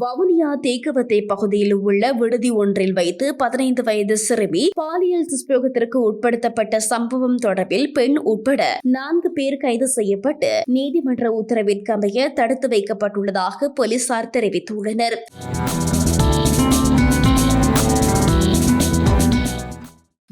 வவுனியா தேக்கவத்தை பகுதியில் உள்ள விடுதி ஒன்றில் வைத்து பதினைந்து வயது சிறுமி பாலியல் துஷ்பிரயோகத்திற்கு உட்படுத்தப்பட்ட சம்பவம் தொடர்பில் பெண் உட்பட நான்கு பேர் கைது செய்யப்பட்டு நீதிமன்ற உத்தரவிற்கமைய தடுத்து வைக்கப்பட்டுள்ளதாக போலீசார் தெரிவித்துள்ளனர்.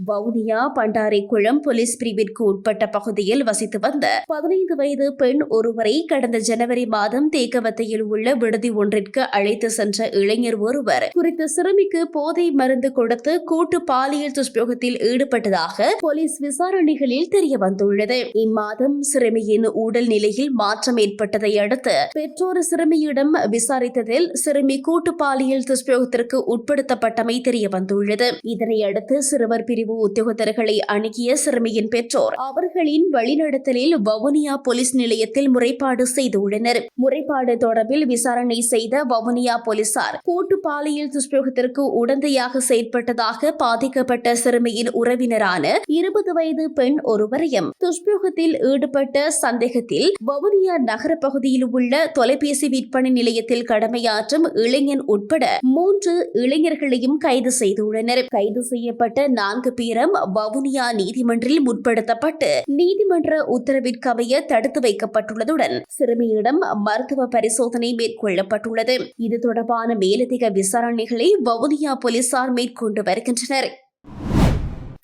வவுனியா பண்டாரைக்குளம் போலீஸ் பிரிவிற்கு உட்பட்ட பகுதியில் வசித்து வந்த பதினைந்து வயது பெண் ஒருவரை கடந்த ஜனவரி மாதம் தேக்கவத்தையில் உள்ள விடுதி ஒன்றிற்கு அழைத்து சென்ற இளைஞர் ஒருவர் குறித்த சிறுமிக்கு போதை மருந்து கொடுத்து கூட்டு பாலியல் துஷ்பிரயோகத்தில் ஈடுபட்டதாக போலீஸ் விசாரணைகளில் தெரிய வந்துள்ளது இம்மாதம் சிறுமியின் உடல் நிலையில் மாற்றம் ஏற்பட்டதை அடுத்து பெற்றோர் சிறுமியிடம் விசாரித்ததில் சிறுமி கூட்டு பாலியல் துஷ்பிரயோகத்திற்கு உட்படுத்தப்பட்டமை தெரிய வந்துள்ளது இதனையடுத்து சிறுவர் பிரிவு உத்தியோகத்தர்களை அணுகிய சிறுமியின் பெற்றோர். அவர்களின் வழிநடத்தலில் வவுனியா போலீஸ் நிலையத்தில் முறைப்பாடு செய்துள்ளனர். முறைப்பாடு தொடர்பில் விசாரணை செய்த வவுனியா போலீசார் கூட்டு பாலியல் துஷ்பிரயோகத்திற்கு உடந்தையாக செயற்பட்டதாக பாதிக்கப்பட்ட சிறுமியின் உறவினரான இருபது வயது பெண் ஒருவரையும் துஷ்பிரயோகத்தில் ஈடுபட்ட சந்தேகத்தில் வவுனியா நகர பகுதியில் உள்ள தொலைபேசி விற்பனை நிலையத்தில் கடமையாற்றும் இளைஞன் உட்பட மூன்று இளைஞர்களையும் கைது செய்துள்ளனர். கைது செய்யப்பட்ட நான்கு பேர் பேரும் வவுனியா நீதிமன்றில் முற்படுத்தப்பட்டு நீதிமன்ற உத்தரவிற்கமைய தடுத்து வைக்கப்பட்டுள்ளதுடன் சிறுமியிடம் மருத்துவ பரிசோதனை மேற்கொள்ளப்பட்டுள்ளது. இது தொடர்பான மேலதிக விசாரணைகளை வவுனியா போலீசார் மேற்கொண்டு வருகின்றனர்.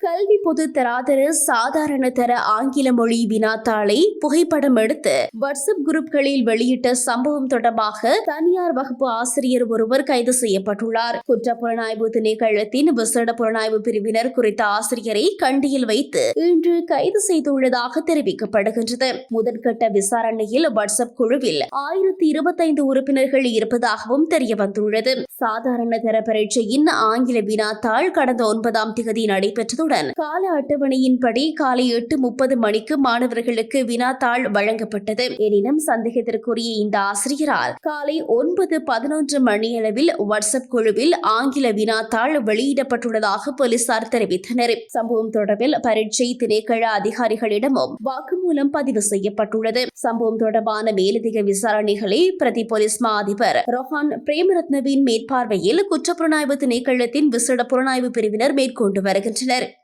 கல்வி பொது தராதர சாதாரண தர ஆங்கில மொழி வினாத்தாளை புகைப்படம் எடுத்து வாட்ஸ்அப் குரூப்களில் வெளியிட்ட சம்பவம் தொடர்பாக தனியார் வகுப்பு ஆசிரியர் ஒருவர் கைது செய்யப்பட்டுள்ளார். குற்ற புலனாய்வு திணைக்களத்தின் விசேட புலனாய்வு பிரிவினர் குறித்த ஆசிரியரை கண்டியில் வைத்து இன்று கைது செய்துள்ளதாக தெரிவிக்கப்படுகின்றது. முதற்கட்ட விசாரணையில் வாட்ஸ்அப் குழுவில் ஆயிரத்தி இருபத்தைந்து உறுப்பினர்கள் இருப்பதாகவும் தெரியவந்துள்ளது. சாதாரண தர பரீட்சையின் ஆங்கில வினாத்தாள் கடந்த ஒன்பதாம் திகதி நடைபெற்றதுடன் கால அட்டவணையின்படி காலை எட்டு முப்பது மணிக்கு மாணவர்களுக்கு வினாத்தாள் வழங்கப்பட்டது. எனினும் சந்தேகத்திற்குரிய இந்த ஆசிரியரால் காலை ஒன்பது பதினொன்று மணியளவில் வாட்ஸ்அப் குழுவில் ஆங்கில வினாத்தாள் வெளியிடப்பட்டுள்ளதாக போலீசார் தெரிவித்தனர். சம்பவம் தொடர்பில் பரீட்சை திணைக்கள அதிகாரிகளிடமும் வாக்குமூலம் பதிவு செய்யப்பட்டுள்ளது. சம்பவம் தொடர்பான மேலதிக விசாரணைகளை பிரதி போலீஸ் மா அதிபர் ரொஹான் பிரேமரத்னவின் மேற்பார்வையில் குற்றப்புலனாய்வு திணைக்களத்தின் விசேட புலனாய்வு பிரிவினர் மேற்கொண்டு வருகின்றனர்.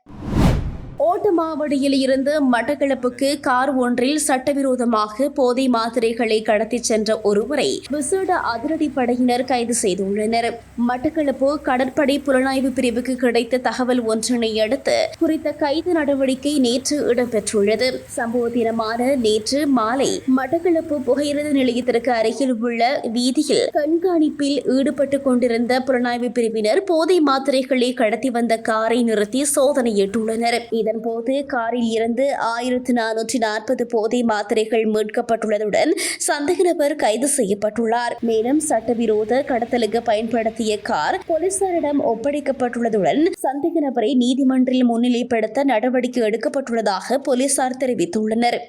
ஓட்டமாவடியில் இருந்து மட்டக்களப்புக்கு கார் ஒன்றில் சட்டவிரோதமாக போதை மாத்திரைகளை கடத்திச் சென்ற ஒருவரை விசேட அதிரடி படையினர் கைது செய்துள்ளனர். மட்டக்களப்பு கடற்படை புலனாய்வு பிரிவுக்கு கிடைத்த தகவல் ஒன்றினை அடுத்து குறித்த கைது நடவடிக்கை நேற்று இடம்பெற்றுள்ளது. சம்பவ தினமான நேற்று மாலை மட்டக்களப்பு புகையிரத நிலையத்திற்கு அருகில் உள்ள வீதியில் கண்காணிப்பில் ஈடுபட்டுக் கொண்டிருந்த புலனாய்வு பிரிவினர் போதை மாத்திரைகளை கடத்தி வந்த காரை நிறுத்தி சோதனையிட்டுள்ளனர். இதன் போது காரில் இருந்து ஆயிரத்து நானூற்றி நாற்பது போதை மாத்திரைகள் மீட்கப்பட்டுள்ளதுடன் சந்தேக நபர் கைது செய்யப்பட்டுள்ளார். மேலும் சட்டவிரோத கடத்தலுக்கு பயன்படுத்திய கார் போலீசாரிடம் ஒப்படைக்கப்பட்டுள்ளதுடன் சந்தேக நபரை நீதிமன்றில் முன்னிலைப்படுத்த நடவடிக்கை எடுக்கப்பட்டுள்ளதாக போலீசார் தெரிவித்துள்ளனர்.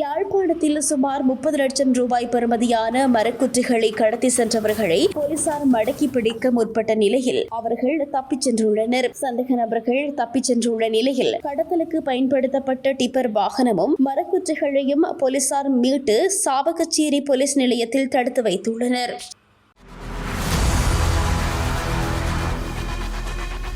யாழ்ப்பாணத்தில் சுமார் முப்பது லட்சம் ரூபாய் பெறுமதியான மரக்குற்றிகளை கடத்தி சென்றவர்களை போலீசார் மடக்கி பிடிக்க முற்பட்ட நிலையில் அவர்கள் தப்பிச் சென்றுள்ளனர். சந்தேக நபர்கள் தப்பிச் சென்றுள்ள நிலையில் கடத்தலுக்கு பயன்படுத்தப்பட்ட டிப்பர் வாகனமும் மரக்குற்றிகளையும் போலீசார் மீட்டு சாவகச்சேரி போலீஸ் நிலையத்தில் தடுத்து வைத்துள்ளனர்.